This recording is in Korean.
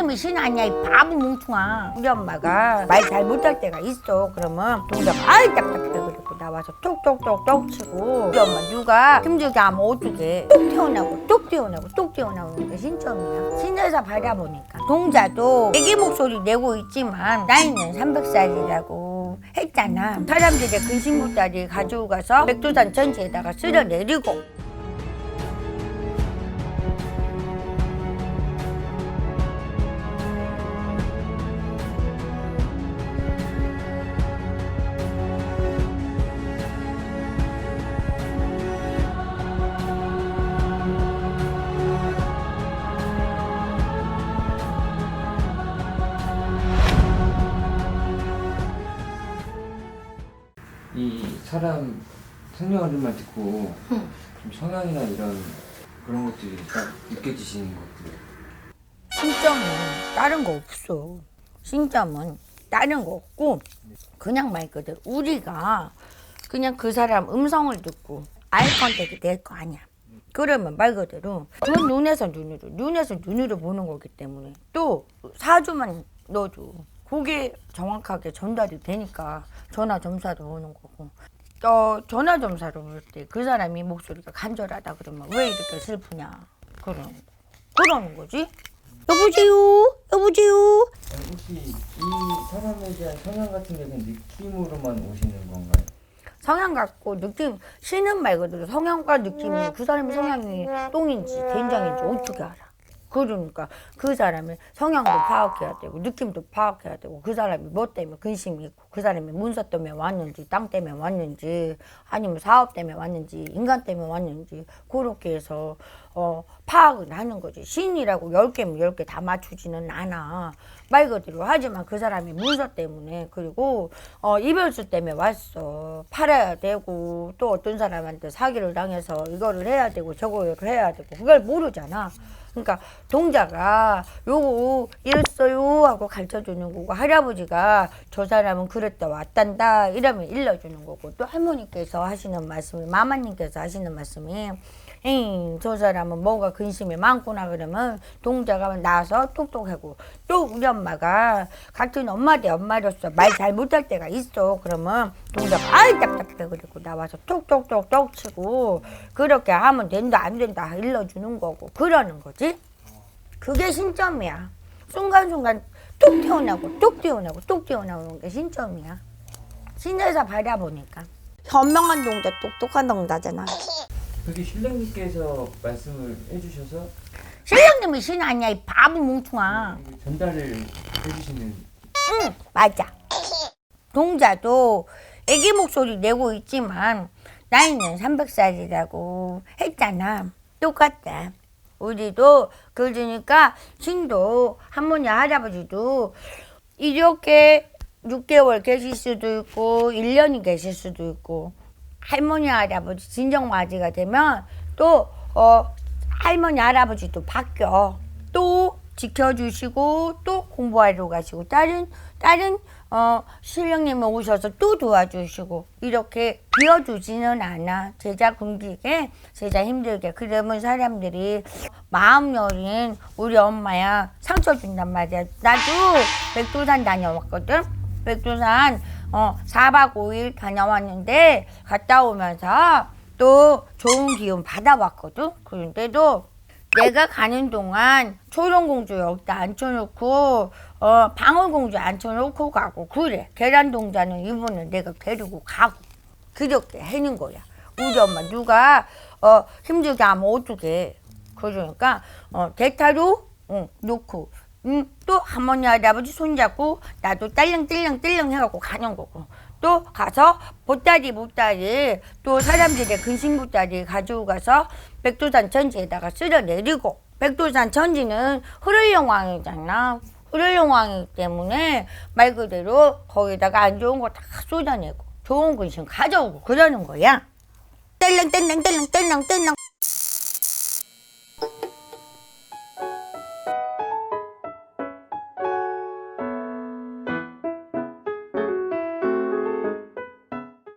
실령님이 신 아니야 이 바보 뭉퉁아. 우리 엄마가 말 잘 못할 때가 있어. 그러면 동작 아이 딱딱해 그리고 나와서 톡톡톡톡 치고 우리 엄마 누가 힘들게 하면 어떻게 뚝 튀어나오고 뚝 튀어나오고 뚝 튀어나오는 게 신점이야. 신에서 바라보니까 동자도 애기 목소리 내고 있지만 나이는 300살이라고 했잖아. 사람들의 근심보따리 가지고 가서 백두산 전지에다가 쓸어 내리고 사람 성령을만 듣고 좀 성향이나 이런 그런 것들이 딱 느껴지시는 것들. 신점은 다른 거 없어. 신점은 다른 거 없고 그냥 말 그대로 우리가 그냥 그 사람 음성을 듣고 아이 컨택이 될 거 아니야. 그러면 말 그대로 그건 눈에서 눈으로 눈에서 눈으로 보는 거기 때문에 또 사주만 넣어도 그게 정확하게 전달이 되니까 전화 점사도 오는 거고 또 전화 점사로 볼 때 그 사람이 목소리가 간절하다 그러면 왜 이렇게 슬프냐? 거 그러는 거지? 여보세요? 여보세요? 혹시 이 사람에 대한 성향 같은 게 그냥 느낌으로만 오시는 건가요? 성향 갖고 느낌 쉬는 말 그대로 성향과 느낌이 그 사람의 성향이 똥인지 된장인지 어떻게 알아? 그러니까 그 사람의 성향도 파악해야 되고 느낌도 파악해야 되고 그 사람이 뭐 때문에 근심이 있고 그 사람이 문서 때문에 왔는지 땅 때문에 왔는지 아니면 사업 때문에 왔는지 인간 때문에 왔는지 그렇게 해서 어 파악을 하는 거지. 신이라고 열 개면 열개다 맞추지는 않아. 말 그대로 하지만 그 사람이 문서 때문에. 그리고 어 이별수 때문에 왔어. 팔아야 되고 또 어떤 사람한테 사기를 당해서 이거를 해야 되고 저거를 해야 되고 그걸 모르잖아. 그러니까 동자가 요거 이랬어요 하고 가르쳐 주는 거고 할아버지가 저 사람은 그랬다 왔단다 이러면 일러주는 거고 또 할머니께서 하시는 말씀이 마마님께서 하시는 말씀이 에이 저 사람은 뭐가 근심이 많구나 그러면 동자가 나와서 똑똑하고 또 우리 엄마가 같은 엄마 대 엄마로서 말 잘 못할 때가 있어. 그러면 동자가 아이 답답해 그리고 나와서 톡톡톡톡 치고 그렇게 하면 된다 안 된다 일러주는 거고 그러는 거지. 그게 신점이야. 순간순간 뚝 튀어나오고 뚝 튀어나오고 뚝 튀어나오는 게 신점이야. 신에서 바라보니까. 현명한 동자 똑똑한 동자잖아 그게 신령님께서 말씀을 해주셔서 신령님이 신 아니야 이 바보 뭉퉁아. 전달을 해주시는 응 맞아. 동자도 애기 목소리 내고 있지만 나이는 300살이라고 했잖아. 똑같다 우리도 그러니까 신도 할머니 할아버지도 이렇게 6개월 계실 수도 있고 1년이 계실 수도 있고 할머니 할아버지 진정 맞이가 되면 또 어, 할머니 할아버지도 바뀌어. 또 지켜주시고 또 공부하러 가시고 다른 다른 어 신령님이 오셔서 또 도와주시고 이렇게 비워주지는 않아. 제자 굶기게 제자 힘들게. 그러면 사람들이 마음 여린 우리 엄마야 상처 준단 말이야. 나도 백두산 다녀왔거든. 백두산 어 4박 5일 다녀왔는데 갔다 오면서 또 좋은 기운 받아왔거든? 그런데도 내가 가는 동안 초롱공주 여기다 앉혀놓고 어 방울공주 앉혀놓고 가고 그래. 계란동자는 이분은 내가 데리고 가고. 그렇게 해는 거야. 우리 엄마 누가 어 힘들게 하면 어떡해. 그러니까 어 대타로 응, 놓고 음, 또 할머니 할아버지 손잡고 나도 딸랑딸랑딸랑 해갖고 가는 거고. 또 가서 보따리 보따리 또 사람들의 근심 보따리 가지고 가서 백두산 전지에다가 쓸어 내리고. 백두산 전지는 흐를영왕이잖아. 흐를영왕이기 때문에 말 그대로 거기다가 안 좋은 거 다 쏟아내고 좋은 근심 가져오고 그러는 거야. 딸랑딸랑딸랑딸랑딸랑